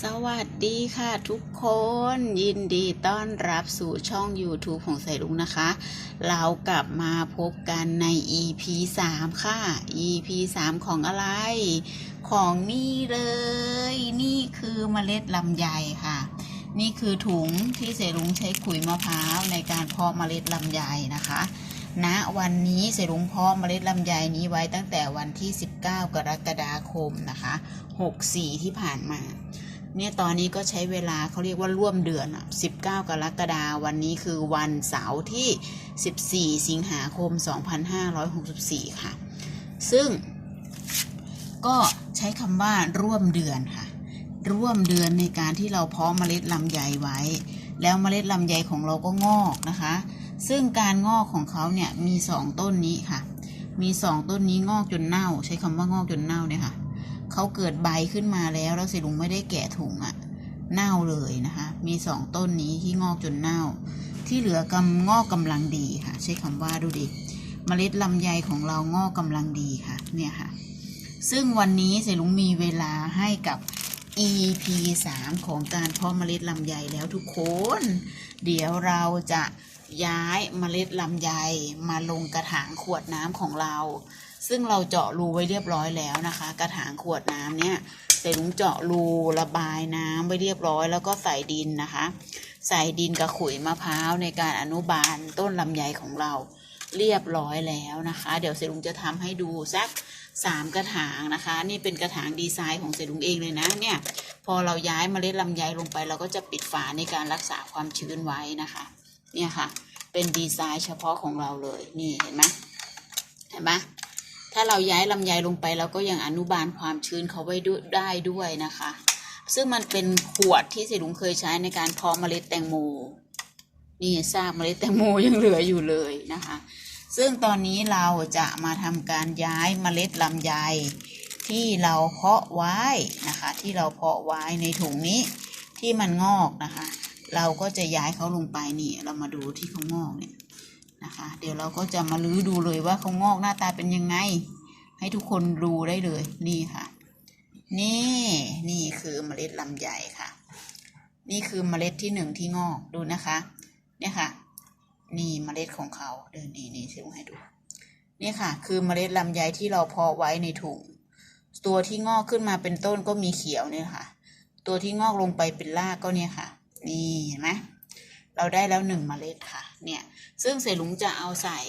สวัสดีค่ะทุกคนยินดีต้อนรับสู่ช่อง YouTube ของใส่ลุงนะคะ เรากลับมาพบกันใน EP 3 ค่ะ EP 3 ของอะไร ของนี่เลย นี่คือเมล็ดลำไยค่ะ นี่คือถุงที่เสลุงใช้ขุยมะพร้าวในการเพาะเมล็ดลำไยนะคะณวันนี้เสลุงเพาะเมล็ดลำไยนี้ไว้ตั้งแต่วันที่ 19 กรกฎาคมนะคะ 64 ที่ผ่านมา เนี่ยตอนนี้ก็ใช้เวลาเขาเรียกว่าร่วมเดือน 19 กรกฎาวันนี้คือวันเสาร์ที่ 14 สิงหาคม 2564 ค่ะ ซึ่งก็ใช้คำว่าร่วมเดือนค่ะ ร่วมเดือนในการที่เราเพาะเมล็ดลำไยไว้ แล้วเมล็ดลำไยของเราก็งอกนะคะ ซึ่งการงอกของเขาเนี่ยมีสองต้นนี้ค่ะ มีสองต้นนี้งอกจนเน่า ใช้คำว่างอกจนเน่าเนี่ยค่ะ เขาเกิดใบขึ้นมาแล้วแล้วเสลุงไม่ได้แกะถุงอะเน่าเลยนะคะ มีสองต้นนี้ที่งอกจนเน่า ที่เหลือกำงอกกำลังดีค่ะ ใช้คำว่าดูดิเมล็ดลำไยของเรางอกกำลังดีค่ะ เนี่ยค่ะ ซึ่งวันนี้เสลุงมีเวลาให้กับ EP 3 ของการเพาะเมล็ดลำไยแล้วทุกคน เดี๋ยวเราจะย้ายเมล็ดลำไยมาลงกระถางขวดน้ำของเรา ซึ่งเราเจาะรูไว้เรียบร้อยแล้วนะคะ กระถางขวดน้ำเนี่ยเสร็จลุงเจาะรูระบายน้ำไว้เรียบร้อย แล้วก็ใส่ดินนะคะ ใส่ดินกับขุยมะพร้าวในการอนุบาลต้นลำไยของเราเรียบร้อยแล้วนะคะ เดี๋ยวเสลุงจะทำให้ดูสักสามกระถางนะคะ นี่เป็นกระถางดีไซน์ของเสลุงเองเลยนะเนี่ย พอเราย้ายเมล็ดลำไยลงไป เราก็จะปิดฝาในการรักษาความชื้นไว้นะคะ เนี่ยค่ะ เป็นดีไซน์เฉพาะของเราเลย นี่เห็นไหมเห็นไหม ถ้าเราย้ายลำไยลงไปเราก็ยังอนุบาลความชื้นเขาไว้ได้ด้วยนะคะ ซึ่งมันเป็นขวดที่เสลุงเคยใช้ในการเพาะเมล็ดแตงโม นี่ซากเมล็ดแตงโมยังเหลืออยู่เลยนะคะ ซึ่งตอนนี้เราจะมาทำการย้ายเมล็ดลำไยที่เราเพาะไว้นะคะ ที่เราเพาะไว้ในถุงนี้ที่มันงอกนะคะ เราก็จะย้ายเขาลงไปนี่ เรามาดูที่เขางอกเนี่ยนะคะ เดี๋ยวเราก็จะมาลื้อดูเลยว่าเขางอกหน้าตาเป็นยังไง ให้ทุกคนดูได้เลยนี่ค่ะ นี่นี่คือเมล็ดลำไยค่ะ นี่คือเมล็ดที่หนึ่งที่งอกดูนะคะ เนี่ยค่ะ นี่เมล็ดของเขาเดินนี่นี่เชื่อให้ดูนี่ค่ะ คือเมล็ดลำไยที่เราเพาะไว้ในถุงตัวที่งอกขึ้นมาเป็นต้นก็มีเขียวเนี่ยค่ะ ตัวที่งอกลงไปเป็นรากก็เนี่ยค่ะ นี่เห็นไหม เราได้แล้วหนึ่งเมล็ดค่ะ เนี่ย ซึ่งเสลุงจะเอาใส่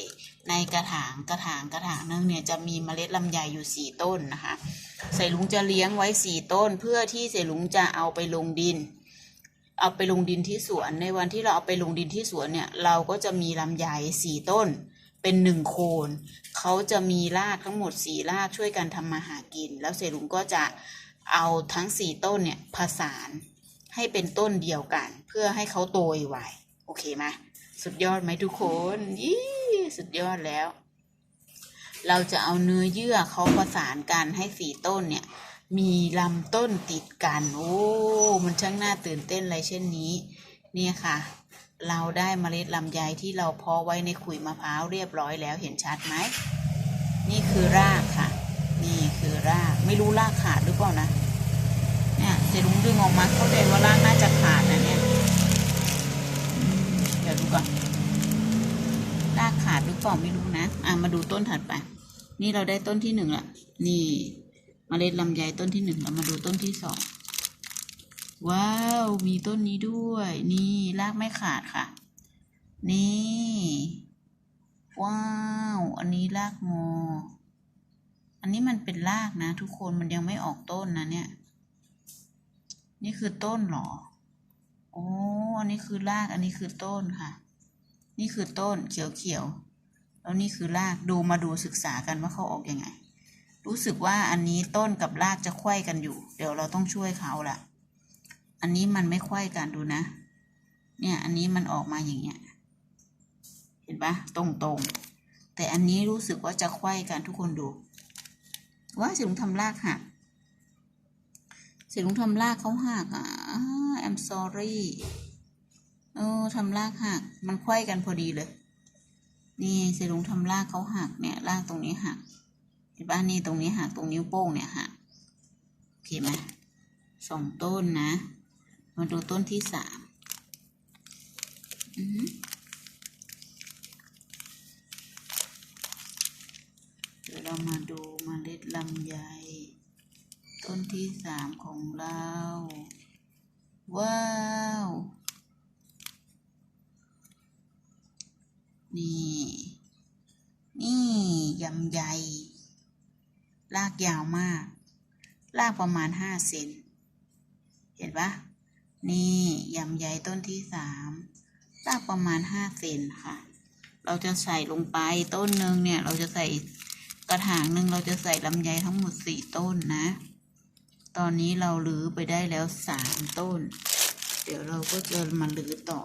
ในกระถาง กระถาง กระถางนึงเนี่ยจะมีเมล็ดลำไยอยู่สี่ต้นนะคะ เสลุงจะเลี้ยงไว้สี่ต้น เพื่อที่เสลุงจะเอาไปลงดิน เอาไปลงดินที่สวน ในวันที่เราเอาไปลงดินที่สวนเนี่ย เราก็จะมีลำไยสี่ต้น เป็นหนึ่งโคน เขาจะมีรากทั้งหมดสี่รากช่วยกันทำมาหากิน แล้วเสลุงก็จะเอาทั้งสี่ต้นเนี่ยผสาน ให้เป็นต้นเดียวกัน เพื่อให้เขาโตไวโอเคไหมสุดยอดไหมทุกคนยี่สุดยอดแล้ว เราจะเอาเนื้อเยื่อเขาประสานกันให้สี่ต้นเนี่ย มีลำต้นติดกัน โอ้มันช่างน่าตื่นเต้นเลยเช่นนี้ เนี่ยค่ะ เราได้เมล็ดลำไยที่เราเพาะไว้ในขุยมะพร้าวเรียบร้อยแล้วเห็นชัดไหมนี่คือรากค่ะ นี่คือรากไม่รู้รากขาดหรือเปล่านะ เนี่ยเจลุงดึงออกมาเข้าใจว่ารากน่าจะขาดนะเนี่ยเดี๋ยวดูก่อนรากขาดหรือเปล่าไม่รู้นะอะมาดูต้นถัดไป นี่เราได้ต้นที่หนึ่งละนี่มเมล็ดลำไยต้นที่หนึ่งเรามาดูต้นที่สองว้าว มีต้นนี้ด้วย นี่รากไม่ขาดค่ะ นี่ ว้าว อันนี้รากงอ อันนี้มันเป็นรากนะ ทุกคนมันยังไม่ออกต้นนะเนี่ย นี่คือต้นเหรอ โอ้อันนี้คือราก อันนี้คือต้นค่ะ นี่คือต้นเขียวๆ แล้วนี่คือราก ดูมาดูศึกษากันว่าเขาออกยังไง รู้สึกว่าอันนี้ต้นกับรากจะไขว้กันอยู่ เดี๋ยวเราต้องช่วยเขาละอันนี้มันไม่ไขว้กันดูนะ เนี่ย อันนี้มันออกมาอย่างเงี้ย เห็นปะตรงๆ แต่อันนี้รู้สึกว่าจะไขว้กันทุกคนดู ว่าสิลุงทำรากหัก สิลุงทำรากเขาหักอะ I'm sorry เออทำรากหัก มันไขว้กันพอดีเลย นี่เสลุงทำรากเขาหักเนี่ยรากตรงนี้หักเห็นป่ะนี่ตรงนี้หักตรงนิ้วโป้งเนี่ยหักโอเคไหมสองต้นนะ มาดูต้นที่สามอือหือเดี๋ยวเรามาดูมเมล็ดลำไย ต้นที่สามของเรา ว้าว นี่ นี่ยำใยรากยาวมากรากประมาณห้าเซน เห็นปะนี่ยำใยต้นที่สามรากประมาณห้าเซนค่ะ เราจะใส่ลงไปต้นหนึ่งเนี่ย เราจะใส่กระถางหนึ่งเราจะใส่ลำไยทั้งหมดสี่ต้นนะ ตอนนี้เราลื้อไปได้แล้วสามต้น เดี๋ยวเราก็จะมาลื้อต่อ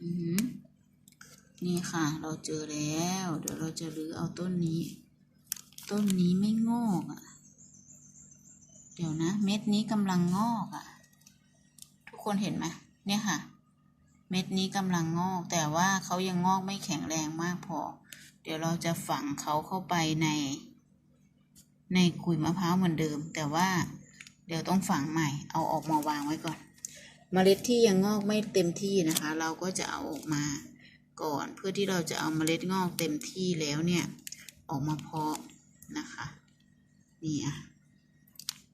อือหือนี่ค่ะ เราเจอแล้ว เดี๋ยวเราจะรื้อเอาต้นนี้ ต้นนี้ไม่งอกอะ เดี๋ยวนะ เม็ดนี้กำลังงอกอะ ทุกคนเห็นไหมเนี่ยค่ะ เม็ดนี้กำลังงอก แต่ว่าเขายังงอกไม่แข็งแรงมากพอ เดี๋ยวเราจะฝังเขาเข้าไปใน ในขุยมะพร้าวเหมือนเดิม แต่ว่าเดี๋ยวต้องฝังใหม่ เอาออกมาวางไว้ก่อน เมล็ดที่ยังงอกไม่เต็มที่นะคะ เราก็จะเอาออกมาก่อนเพื่อที่เราจะเอาเมล็ดงอกเต็มที่แล้วเนี่ย ออกมาเพาะนะคะนี่อะ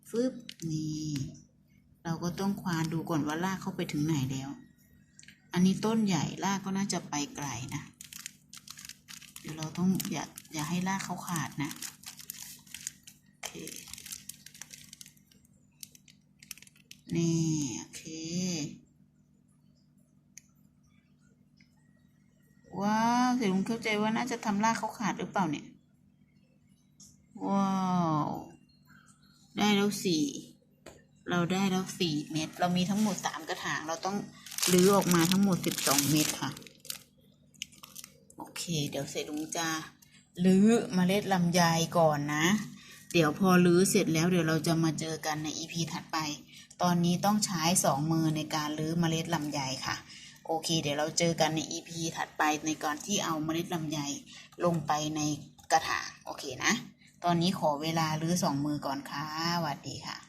ฟึบนี่เราก็ต้องควานดูก่อนว่ารากเข้าไปถึงไหนแล้ว อันนี้ต้นใหญ่รากก็น่าจะไปไกลนะ ดี๋ยวเราต้องอย่าอย่าให้รากเขาขาดนะโอเคนี่โอเค ว้าวเสียลุงเข้าใจว่าน่าจะทำรากเขาขาดหรือเปล่าเนี่ย ว้าว ได้แล้วสี่เราได้แล้วสี่เม็ด เรามีทั้งหมดสามกระถาง เราต้องรื้อออกมาทั้งหมดสิบสองเม็ดค่ะ เดี๋ยวเสร็จลุงจะรื้อเมล็ดลำไยก่อนนะ เดี๋ยวพอรื้อเสร็จแล้วเดี๋ยวเราจะมาเจอกันในอีพีถัดไป ตอนนี้ต้องใช้สองมือในการรื้อเมล็ดลำไยค่ะ โอเค เดี๋ยวเราเจอกันในอีพีถัดไปในการที่เอาเมล็ดลำไยลงไปในกระถางโอเคนะ ตอนนี้ขอเวลารื้อสองมือก่อนค่ะสวัสดีค่ะ